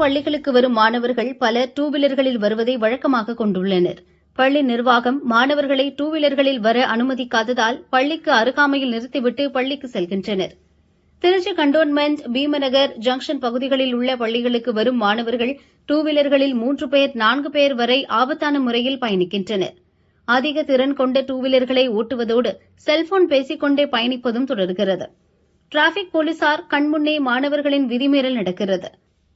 பள்ளிகளுக்கு வரும் மாணவர்கள் பல டூ வீலர்களில் வருவதை வழக்கமாக கொண்டுள்ளனர். பள்ளி நிர்வாகம் மாணவர்களை டூ வீலர்களில் வர அனுமதிக்காததால் பள்ளிக்கு அருகாமையில் நிறுத்திவிட்டு பள்ளிக்கு செல்கின்றனர். திருச்சி கண்டோன்மெண்ட் பீமநகர் ஜங்ஷன் பகுதிகளில் உள்ள பள்ளிகளுக்கு வரும் மாணவர்கள் டூ வீலர்களில் மூன்று பேர் நான்கு பேர் வரை ஆபத்தான முறையில் பயணிக்கின்றனர். அதிக திறன் கொண்ட டூ வீலர்களை ஓட்டுவதோடு செல்போன் பேசிக் கொண்டே பயணிப்பதும் தொடர்கிறது. டிராபிக் போலீசார் கண்முன்னே மாணவர்களின் விதிமீறல் நடக்கிறது.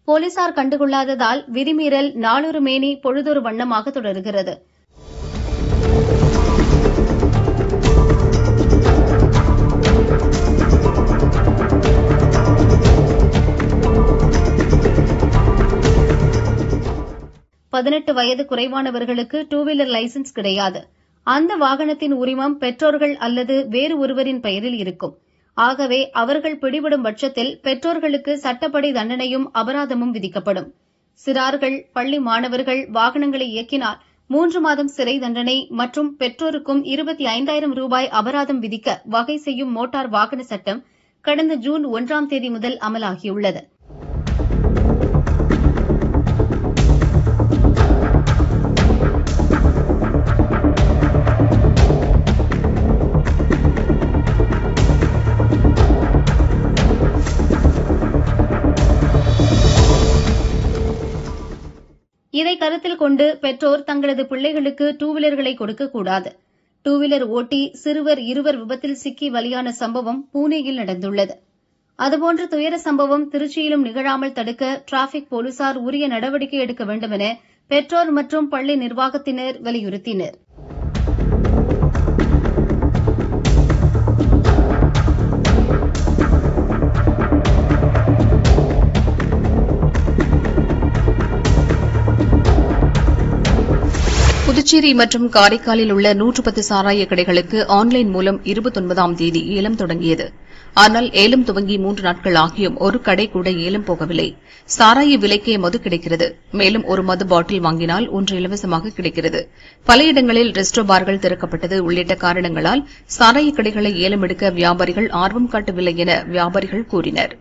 போலீசார் கண்டுகொள்ளாததால் விதிமீறல் நாளொரு மேனி பொழுதொரு வண்ணமாக தொடர்கிறது. பதினெட்டு வயது குறைவானவர்களுக்கு டூ வீலர் லைசென்ஸ் கிடையாது. அந்த வாகனத்தின் உரிமம் பெற்றோர்கள் அல்லது வேறு ஒருவரின் பெயரில் இருக்கும். ஆகவே அவர்கள் பிடிபடும் பட்சத்தில் பெற்றோர்களுக்கு சட்டப்படி தண்டனையும் அபராதமும் விதிக்கப்படும். சிறார்கள் பள்ளி மாணவர்கள் வாகனங்களை இயக்கினால் மூன்று மாதம் சிறை தண்டனை மற்றும் பெற்றோருக்கும் இருபத்தி ஐந்தாயிரம் ரூபாய் அபராதம் விதிக்க வகை செய்யும் மோட்டார் வாகன சட்டம் கடந்த ஜூன் ஒன்றாம் தேதி முதல் அமலாகியுள்ளது. கருத்தில் கொண்டு பெற்றோர் தங்களது பிள்ளைகளுக்கு டூ வீலர்களை கொடுக்கக்கூடாது. டூ வீலர் ஓட்டி சிறுவர் இருவர் விபத்தில் சிக்கி பலியான சம்பவம் பூனேயில் நடந்துள்ளது. அதுபோன்ற துயர சம்பவம் திருச்சியிலும் நிகழாமல் தடுக்க டிராபிக் போலீசார் உரிய நடவடிக்கை எடுக்க வேண்டும் என பெற்றோர் மற்றும் பள்ளி நிர்வாகத்தினர் வலியுறுத்தினர். புதுச்சேரி மற்றும் காரைக்காலில் உள்ள நூற்று பத்து சாராய கடைகளுக்கு ஆன்லைன் மூலம் இருபத்தொன்பதாம் தேதி ஏலம் தொடங்கியது. ஆனால் ஏலம் துவங்கி மூன்று நாட்கள் ஆகியும் ஒரு கடை கூட ஏலம் போகவில்லை. சாராய விலைக்கே மது கிடைக்கிறது. மேலும் ஒரு மது பாட்டில் வாங்கினால் ஒன்று இலவசமாக கிடைக்கிறது. பல இடங்களில் ரெஸ்டோ பார்கள் திறக்கப்பட்டது. உள்ளிட்ட காரணங்களால் சாராய கடைகளை ஏலம் எடுக்க வியாபாரிகள் ஆர்வம் காட்டவில்லை என வியாபாரிகள் கூறினர்.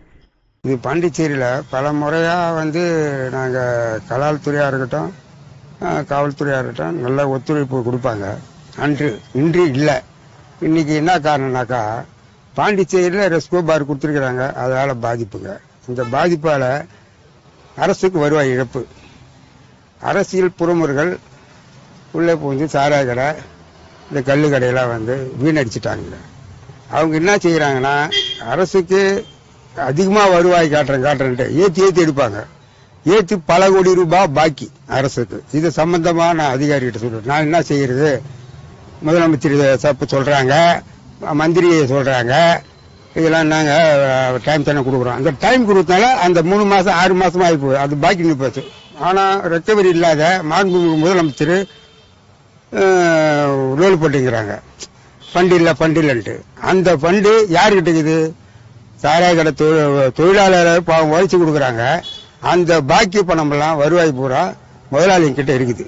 இது பாண்டிச்சேரியில் பல முறையாக வந்து நாங்கள் கலால் துறையாக இருக்கட்டும் அஹ், நல்ல ஒத்துழைப்பு கொடுப்பாங்க. அன்று இன்று இல்லை. இன்னைக்கு என்ன காரணம்னாக்கா பாண்டிச்சேரியில் ரெஸ்கோ பார் கொடுத்துருக்குறாங்க. அதனால் பாதிப்புங்க. இந்த பாதிப்பால் அரசுக்கு வருவாய் இழப்பு. அரசியல் புறமுறைகள் உள்ளே புகுந்து சாராய கடை இந்த கல் கடையெல்லாம் வந்து வீணடிச்சிட்டாங்க அவங்க என்ன செய்கிறாங்கன்னா அரசுக்கு அதிகமாக வருவாய் காட்டுறேன் காட்டுறேன்ட்டு ஏற்றி ஏற்றி எடுப்பாங்க. ஏற்று பல கோடி ரூபாய் பாக்கி அரசுக்கு. இது சம்பந்தமா நான் அதிகாரிகிட்ட சொல்றேன். நான் என்ன செய்யறது? முதலமைச்சர் சப்பு சொல்றாங்க. மந்திரி சொல்றாங்க. இதெல்லாம் நாங்கள் டைம் தானே கொடுக்குறோம். அந்த டைம் கொடுத்தனால அந்த மூணு மாதம் ஆறு மாசம் ஆகி போகுது. அது பாக்கி போச்சு. ஆனால் ரெக்கவரி இல்லாத மாண்புமிகு முதலமைச்சர் லோல் போட்டுங்கிறாங்க. ஃபண்டு இல்லை ஃபண்டு இல்லைன்ட்டு. அந்த ஃபண்டு யாருக்கிட்ட இருக்குது? சாராய கடை தொழில் தொழிலாளர் பாவம் உழைச்சி கொடுக்குறாங்க. அந்த பாக்கி பணமெல்லாம் வருவாய் பூரா முதலாளிங்க கிட்ட இருக்குது.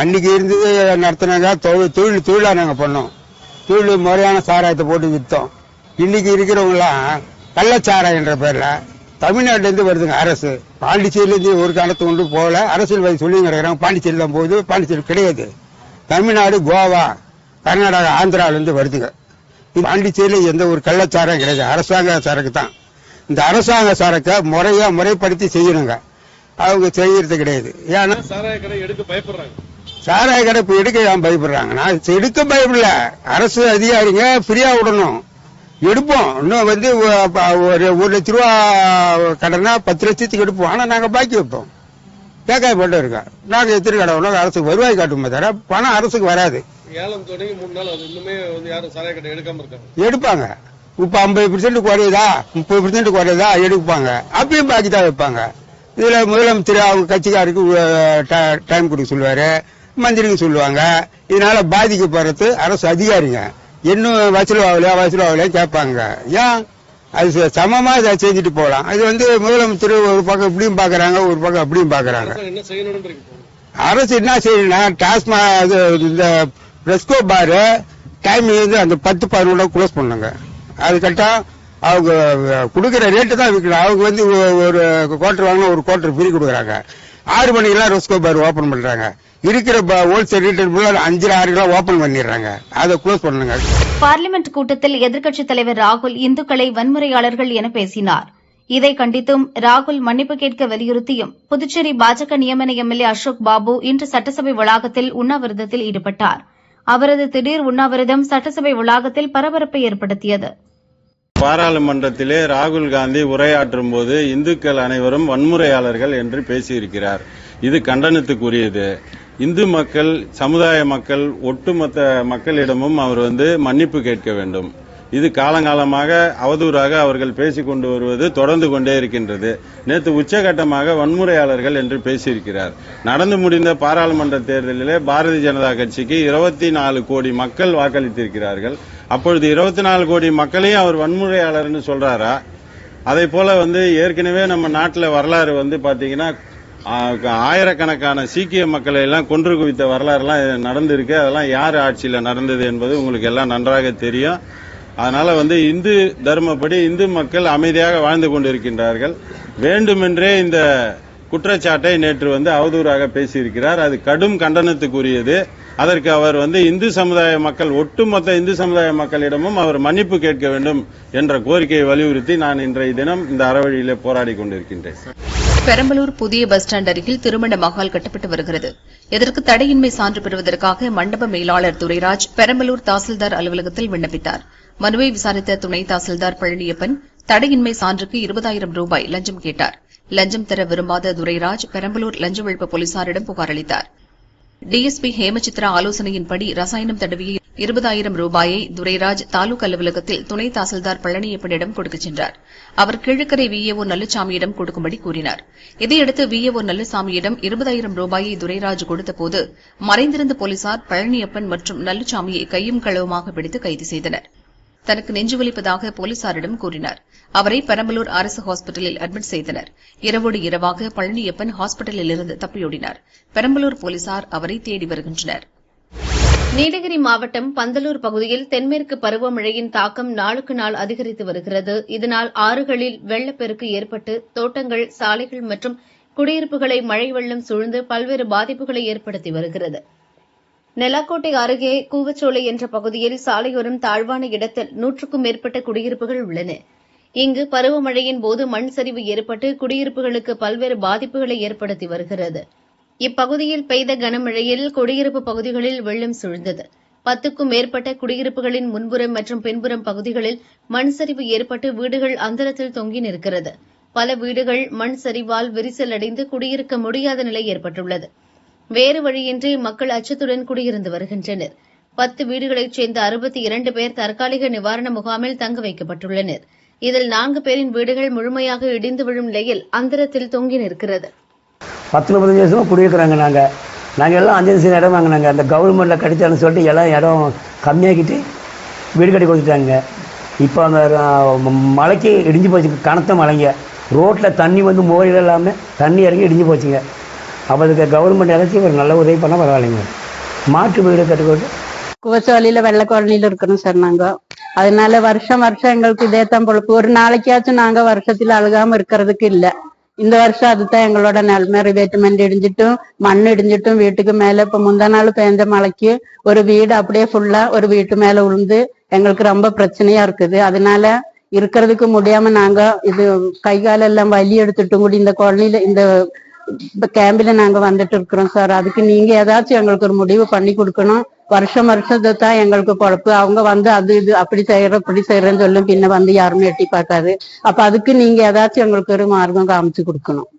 அன்னைக்கு இருந்து நடத்தினாங்க தொழில் தொழில் தொழிலா நாங்க பண்ணோம். தொழில் முறையான சாராயத்தை போட்டு வித்தோம். இன்னைக்கு இருக்கிறவங்களாம் கள்ளச்சாராயன்ற பேர்ல தமிழ்நாட்டிலேருந்து வருதுங்க அரசு. பாண்டிச்சேரியிலேருந்து ஒரு காலத்து கொண்டு போகல. அரசியல்வாதி சொல்லி கிடக்கிறாங்க பாண்டிச்சேரி தான் போகுது பாண்டிச்சேரி கிடையாது. தமிழ்நாடு கோவா கர்நாடகா ஆந்திராவிலேருந்து வருதுங்க. பாண்டிச்சேரியில் எந்த ஒரு கள்ளச்சாரம் கிடையாது. அரசாங்க சரக்கு தான் இந்த அரசாங்க சரக்கை முறையா முறைப்படுத்தி செய்யணுங்க. அவங்க செய்யறது கிடையாது. ஏன்னா சாராய கடை எடுக்க பயப்படுறாங்க. சாராய கடை இப்ப எடுக்க ஏன் பயப்படுறாங்க? நான் எடுக்க பயப்படல. அரசு அதிகாரிங்க ஃப்ரீயா விடணும். எடுப்போம். இன்னும் வந்து ஒரு ஒரு லட்ச ரூபா கடனா பத்து லட்சத்துக்கு எடுப்போம். ஆனா நாங்க பாக்கி வைப்போம். தேக்காய் போட்டு இருக்கோம். நாங்க எத்திரி கடை வேணா அரசுக்கு வருவாய் காட்டுமே தவிர பணம் அரசுக்கு வராது. ஏலம் தொடங்கி மூணு நாள் அது இன்னுமே வந்து யாரும் சாராய கடை எடுக்காம இருக்காங்க. எடுப்பாங்க. இப்ப ஐம்பது பெர்சென்ட் குறையுதா முப்பது பெர்சென்ட் குறையுதா எடுப்பாங்க அப்பயும் பாக்கி தான் வைப்பாங்க இதுல முதலமைச்சர் அவங்க கட்சிக்காருக்கு டைம் கொடுக்க சொல்லுவாரு மந்திரிங்க சொல்லுவாங்க இதனால பாதிக்கப்படுறது அரசு அதிகாரிங்க இன்னும் வசூல் ஆகலையா வசூல் ஆகலையா கேட்பாங்க ஏன் அது ச- சமமா இதை செஞ்சுட்டு போகலாம் அது வந்து முதலமைச்சர் ஒரு பக்கம் இப்படியும் பாக்குறாங்க ஒரு பக்கம் அப்படியும் செய்யணும்னு அரசு என்ன செய்யணும்னா டாஸ்மாக் இந்த ரெஸ்கோ பாரு வந்து அந்த பத்து பதினொன்று க்ளோஸ் பண்ணுங்க அது கரெக்டாக அவங்க கொடுக்குற ரேட்டு தான் விற்கணும். அவங்க வந்து ஒரு குவார்டர் வாங்கினா ஒரு குவார்டர் ஃப்ரீ கொடுக்குறாங்க. ஆறு மணிக்கெல்லாம் ரோஸ்கோ பார் ஓப்பன் பண்ணுறாங்க இருக்கிற ஹோல்சேல் ரீட்டைல் அஞ்சு ஆறுக்கெல்லாம் ஓப்பன் பண்ணிடுறாங்க. அதை க்ளோஸ் பண்ணுங்க. பார்லிமெண்ட் கூட்டத்தில் எதிர்க்கட்சித் தலைவர் ராகுல் இந்துக்களை வன்முறையாளர்கள் என பேசினார். இதை கண்டித்தும் ராகுல் மன்னிப்பு கேட்க வலியுறுத்தியும் புதுச்சேரி பாஜக நியமன எம்எல்ஏ அசோக் பாபு இன்று சட்டசபை வளாகத்தில் உண்ணாவிரதத்தில் ஈடுபட்டார். அவரது திடீர் உண்ணாவிரதம் சட்டசபை வளாகத்தில் பரபரப்பை ஏற்படுத்தியது. பாராளுமன்றத்திலே ராகுல் காந்தி உரையாற்றும் போது இந்துக்கள் அனைவரும் வன்முறையாளர்கள் என்று பேசியிருக்கிறார். இது கண்டனத்துக்குரியது. இந்து மக்கள் சமுதாய மக்கள் ஒட்டுமொத்த மக்களிடமும் அவர் வந்து மன்னிப்பு கேட்க வேண்டும். இது காலங்காலமாக அவதூறாக அவர்கள் பேசிக்கொண்டு வருவது தொடர்ந்து கொண்டே இருக்கின்றது. நேற்று உச்சகட்டமாக வன்முறையாளர்கள் என்று பேசியிருக்கிறார். நடந்து முடிந்த பாராளுமன்ற தேர்தலிலே பாரதிய ஜனதா கட்சிக்கு இருபத்தி நாலு கோடி மக்கள் வாக்களித்திருக்கிறார்கள். அப்பொழுது இருபத்தி நாலு கோடி மக்களையும் அவர் வன்முறையாளர்னு சொல்றாரா? அதே போல வந்து ஏற்கனவே நம்ம நாட்டில் வரலாறு வந்து பார்த்தீங்கன்னா ஆயிரக்கணக்கான சீக்கிய மக்களை எல்லாம் கொன்று குவித்த வரலாறுலாம் நடந்திருக்கு. அதெல்லாம் யார் ஆட்சியில் நடந்தது என்பது உங்களுக்கு எல்லாம் நன்றாக தெரியும். அதனால வந்து இந்து தர்மப்படி இந்து மக்கள் அமைதியாக வாழ்ந்து கொண்டிருக்கின்றார்கள். வேண்டுமென்றே இந்த குற்றச்சாட்டை நேற்று வந்து அவதூறாக பேசியிருக்கிறார். அது கடும் கண்டனத்துக்குரியது. அதற்கு அவர் வந்து இந்து சமுதாய மக்கள் ஒட்டுமொத்த இந்து சமுதாய மக்களிடமும் அவர் மன்னிப்பு கேட்க வேண்டும் என்ற கோரிக்கையை வலியுறுத்தி நான் இன்றைய தினம் இந்த அறவழியிலே போராடி கொண்டிருக்கின்றேன். பெரம்பலூர் புதிய பஸ் ஸ்டாண்ட் அருகில் திருமண மகால் கட்டப்பட்டு வருகிறது. இதற்கு தடையின்மை சான்று பெறுவதற்காக மண்டப மேலாளர் துரைராஜ் பெரம்பலூர் தாசில்தார் அலுவலகத்தில் விண்ணப்பித்தார். மனுவை விசாரித்த துணை தாசில்தார் பழனியப்பன் தடையின்மை சான்றுக்கு இருபதாயிரம் ரூபாய் லஞ்சம் கேட்டார். லஞ்சம் தர விரும்பாத துரைராஜ் பெரம்பலூர் லஞ்ச ஒழிப்பு போலீசாரிடம் புகார் அளித்தார். டிஎஸ்பி ஹேமச்சித்ரா ஆலோசனையின்படி ரசாயனம் தடவிய இருபதாயிரம் ரூபாயை துரைராஜ் தாலுக் அலுவலகத்தில் துணை தாசில்தார் பழனியப்பனிடம் கொடுக்கச் சென்றார். அவர் கிழக்கரை விஏஓ நல்லசாமியிடம் கொடுக்கும்படி கூறினார். இதையடுத்து விஏஓ நல்லசாமியிடம் இருபதாயிரம் ரூபாயை துரைராஜ் கொடுத்தபோது மறைந்திருந்த போலீசார் பழனியப்பன் மற்றும் நல்லசாமியை கையும் களவுமாக பிடித்து கைது செய்தனர். தனக்கு நெஞ்சு வலிப்பதாக போலீசாரிடம் கூறினார். அவரை பெரம்பலூர் அரசு ஹாஸ்பிட்டலில் அட்மிட் செய்தனர். இரவோடு இரவாக பழனியப்பன் ஹாஸ்பிட்டலில் இருந்து தப்பியோடினார். பெரம்பலூர் போலீசார் அவரை தேடி வருகின்றனர். நீலகிரி மாவட்டம் பந்தலூர் பகுதியில் தென்மேற்கு பருவமழையின் தாக்கம் நாளுக்கு நாள் அதிகரித்து வருகிறது. இதனால் ஆறுகளில் வெள்ளப்பெருக்கு ஏற்பட்டு தோட்டங்கள் சாலைகள் மற்றும் குடியிருப்புகளை மழை வெள்ளம் சூழ்ந்து பல்வேறு பாதிப்புகளை ஏற்படுத்தி வருகிறது. நெலாக்கோட்டை அருகே கூவச்சோலை என்ற பகுதியில் சாலையோரம் தாழ்வான இடத்தில் நூற்றுக்கும் மேற்பட்ட குடியிருப்புகள் உள்ளன. இங்கு பருவமழையின் போது மண் சரிவு ஏற்பட்டு குடியிருப்புகளுக்கு பல்வேறு பாதிப்புகளை ஏற்படுத்தி வருகிறது. இப்பகுதியில் பெய்த கனமழையில் குடியிருப்பு பகுதிகளில் வெள்ளம் சூழ்ந்தது. பத்துக்கும் மேற்பட்ட குடியிருப்புகளின் முன்புறம் மற்றும் பின்புறம் பகுதிகளில் மண் சரிவு ஏற்பட்டு வீடுகள் அந்தரத்தில் தொங்கி நிற்கிறது. பல வீடுகள் மண் சரிவால் விரிசல் அடைந்து குடியிருக்க முடியாத நிலை ஏற்பட்டுள்ளது. வேறு வழியின்றி மக்கள் அச்சத்துடன் குடியிருந்து வருகின்றனர். பத்து வீடுகளைச் சேர்ந்த அறுபத்தி இரண்டு பேர் தற்காலிக நிவாரண முகாமில் தங்க வைக்கப்பட்டுள்ளனர். இதில் நான்கு பேரின் வீடுகள் முழுமையாக இடிந்து விழும் நிலையில் அந்தரத்தில் தொங்கி நிற்கிறது. பத்து முப்பத்தஞ்சு வருஷமாக குடியிருக்கிறாங்க நாங்கள் நாங்கள் எல்லாம் அஞ்சு லட்சம் இடம் வாங்கினாங்க. அந்த கவர்மெண்ட்டில் கிடைச்சாலும் சொல்லிட்டு எல்லாம் இடம் கம்மியாக்கிட்டு வீடு கட்டி கொடுத்துட்டாங்க. இப்போ அந்த மலைக்கு இடிஞ்சு போச்சு. கனத்த மலைங்க. ரோட்டில் தண்ணி வந்து மோரில் இல்லாமல் தண்ணி இறங்கி இடிஞ்சு போச்சுங்க. அப்போ அதுக்கு கவர்மெண்ட் ஏதாச்சும் ஒரு நல்ல உதவி பண்ணால் பரவாயில்லைங்க. மாற்று வீடு கட்டுக்கோட்டு குவச்சோலியில வெள்ள காலனில இருக்கிறோம் சார் நாங்க. அதனால வருஷம் வருஷம் எங்களுக்கு இதே தான் பொழப்பு ஒரு நாளைக்காச்சும் நாங்க வருஷத்துல அழுகாம இருக்கிறதுக்கு இல்ல. இந்த வருஷம் அதுதான் எங்களோட நிலைமை. ரிவேட்மெண்ட் இடிஞ்சிட்டும் மண் இடிஞ்சிட்டும் வீட்டுக்கு மேல. இப்ப முந்தா நாள் பெய்ஞ்ச மழைக்கு ஒரு வீடு அப்படியே ஃபுல்லா ஒரு வீட்டு மேல உளுந்து எங்களுக்கு ரொம்ப பிரச்சனையா இருக்குது. அதனால இருக்கிறதுக்கு முடியாம நாங்க இது கை காலெல்லாம் வலி எடுத்துட்டும் கூடி இந்த காலனில இந்த இப்ப கேம்பில நாங்க வந்துட்டு இருக்கிறோம் சார் அதுக்கு நீங்க ஏதாச்சும் எங்களுக்கு ஒரு முடிவு பண்ணி கொடுக்கணும். வருஷம் வருஷத்தை தான் எங்களுக்கு குழப்பு அவங்க வந்து அது இது அப்படி செய்யற இப்படி செய்யறேன்னு சொல்லும் பின்ன வந்து யாருமே எட்டி பார்க்காது. அப்ப அதுக்கு நீங்க ஏதாச்சும் எங்களுக்கு ஒரு மார்க்கம் காமிச்சு கொடுக்கணும்.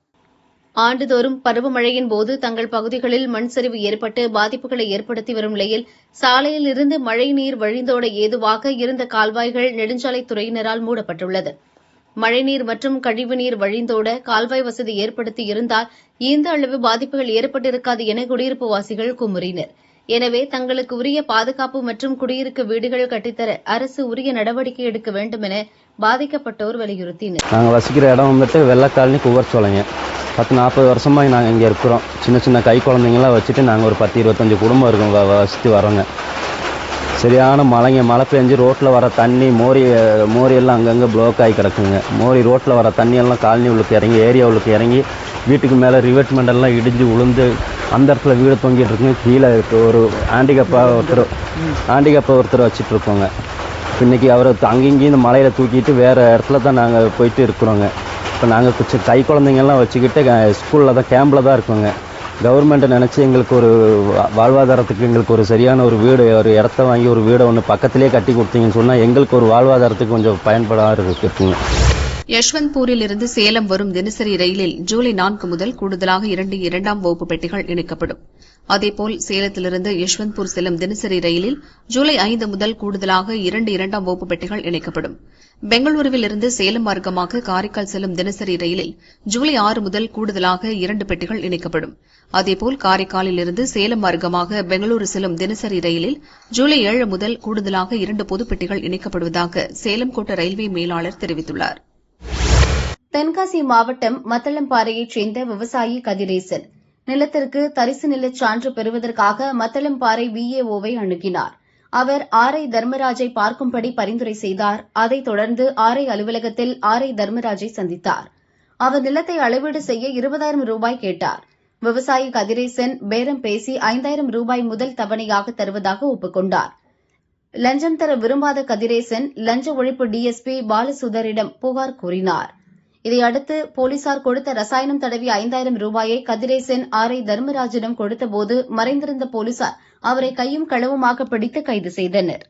ஆண்டுதோறும் பருவமழையின் போது தங்கள் பகுதிகளில் மண் சரிவு ஏற்பட்டு பாதிப்புகளை ஏற்படுத்தி வரும் நிலையில் சாலையில் இருந்து மழை நீர் வழிந்தோட ஏதுவாக இருந்த கால்வாய்கள் நெடுஞ்சாலைத் துறையினரால் மூடப்பட்டுள்ளது. மழைநீர் மற்றும் கழிவுநீர் வழிந்தோட கால்வாய் வசதி ஏற்படுத்தி இருந்தால் இந்த அளவு பாதிப்புகள் ஏற்பட்டிருக்காது என குடியிருப்பு வாசிகள் குமுறினர். எனவே தங்களுக்கு உரிய பாதுகாப்பு மற்றும் குடியிருக்க வீடுகள் கட்டித்தர அரசு உரிய நடவடிக்கை எடுக்க வேண்டும் என பாதிக்கப்பட்டோர் வலியுறுத்தினர். நாங்கள் வசிக்கிற இடம் வந்துட்டு வெள்ளக்காலனி குவர்ச்சோலைங்க பத்து நாற்பது வருஷமாக நாங்கள் இங்கே இருக்கிறோம். சின்ன சின்ன கை குழந்தைங்களாம் வச்சுட்டு நாங்கள் ஒரு பத்து இருபத்தஞ்சி குடும்பம் இருக்கோம் வசித்து வரோங்க சரியான மழைங்க மழை பெஞ்சு ரோட்டில் வர தண்ணி மோரி மோரியெல்லாம் அங்கங்கே ப்ளோக் ஆகி கிடக்குங்க. மோரி ரோட்டில் வர தண்ணியெல்லாம் காலனி உள்ளுக்கு இறங்கி ஏரியா உள்ளுக்கு இறங்கி வீட்டுக்கு மேலே ரிவெட்மெண்ட் எல்லாம் இடிஞ்சு உளுந்து அந்த இடத்துல வீடு தொங்கிட்டு இருக்குங்க. கீழே ஒரு ஆண்டிகப்பாக ஒருத்தர் ஆண்டிகப்பா ஒருத்தர் வச்சுட்டு இருக்கோங்க. இன்னைக்கு அவரை அங்கங்கேயும் இந்த மலையில் தூக்கிட்டு வேறு இடத்துல தான் நாங்கள் போயிட்டு இருக்கிறோங்க. இப்போ நாங்கள் கொஞ்சம் கை குழந்தைங்கள்லாம் வச்சுக்கிட்டு ஸ்கூலில் தான் கேம்பில் தான் இருக்கோங்க. கவர்மெண்ட்டை நினச்சி எங்களுக்கு ஒரு வாழ்வாதாரத்துக்கு எங்களுக்கு ஒரு சரியான ஒரு வீடு ஒரு இடத்த வாங்கி ஒரு வீடை ஒன்று பக்கத்திலே கட்டி கொடுத்தீங்கன்னு சொன்னால் எங்களுக்கு ஒரு வாழ்வாதாரத்துக்கு கொஞ்சம் பயன்படாத இருக்குங்க. யஷ்வந்த்பூரில் இருந்து சேலம் வரும் தினசரி ரயிலில் ஜூலை நான்கு முதல் கூடுதலாக இரண்டு இரண்டாம் வகுப்பு பெட்டிகள் இணைக்கப்படும். அதேபோல் சேலத்திலிருந்து யஷ்வந்த்பூர் செல்லும் தினசரி ரயிலில் ஜூலை ஐந்து முதல் கூடுதலாக இரண்டு இரண்டாம் வகுப்பு பெட்டிகள் இணைக்கப்படும். பெங்களூருவில் இருந்து சேலம் மார்க்கமாக காரைக்கால் செல்லும் தினசரி ரயிலில் ஜூலை ஆறு முதல் கூடுதலாக இரண்டு பெட்டிகள் இணைக்கப்படும். அதேபோல் காரைக்காலில் இருந்து சேலம் மார்க்கமாக பெங்களூரு செல்லும் தினசரி ரயிலில் ஜூலை ஏழு முதல் கூடுதலாக இரண்டு பொது பெட்டிகள் இணைக்கப்படுவதாக சேலம் கோட்ட ரயில்வே மேலாளர் தெரிவித்துள்ளார். தென்காசி மாவட்டம் மத்தளம்பாறையைச் சேர்ந்த விவசாயி கதிரேசன் நிலத்திற்கு தரிசு நிலச் சான்று பெறுவதற்காக மத்தளம்பாறை விஏஓவை அணுகினார். அவர் ஆரை தர்மராஜை பார்க்கும்படி பரிந்துரை செய்தார். அதைத் தொடர்ந்து ஆரை அலுவலகத்தில் ஆரை தர்மராஜை சந்தித்தார். அவர் நிலத்தை அளவீடு செய்ய இருபதாயிரம் ரூபாய் கேட்டார். விவசாயி கதிரேசன் பேரம் பேசி ஐந்தாயிரம் ரூபாய் முதல் தவணையாக தருவதாக ஒப்புக்கொண்டார் லஞ்சம் தர விரும்பாத கதிரேசன் லஞ்ச ஒழிப்பு டிஎஸ்பி பாலசுதரிடம் புகார் கூறினார். இதையடுத்து போலீசார் கொடுத்த ரசாயனம் தடவிய ஐந்தாயிரம் ரூபாயை கதிரேசன் ஆரை தர்மராஜிடம் கொடுத்தபோது மறைந்திருந்த போலீசார் அவரை கையும் களவுமாக பிடித்து கைது செய்தனர்.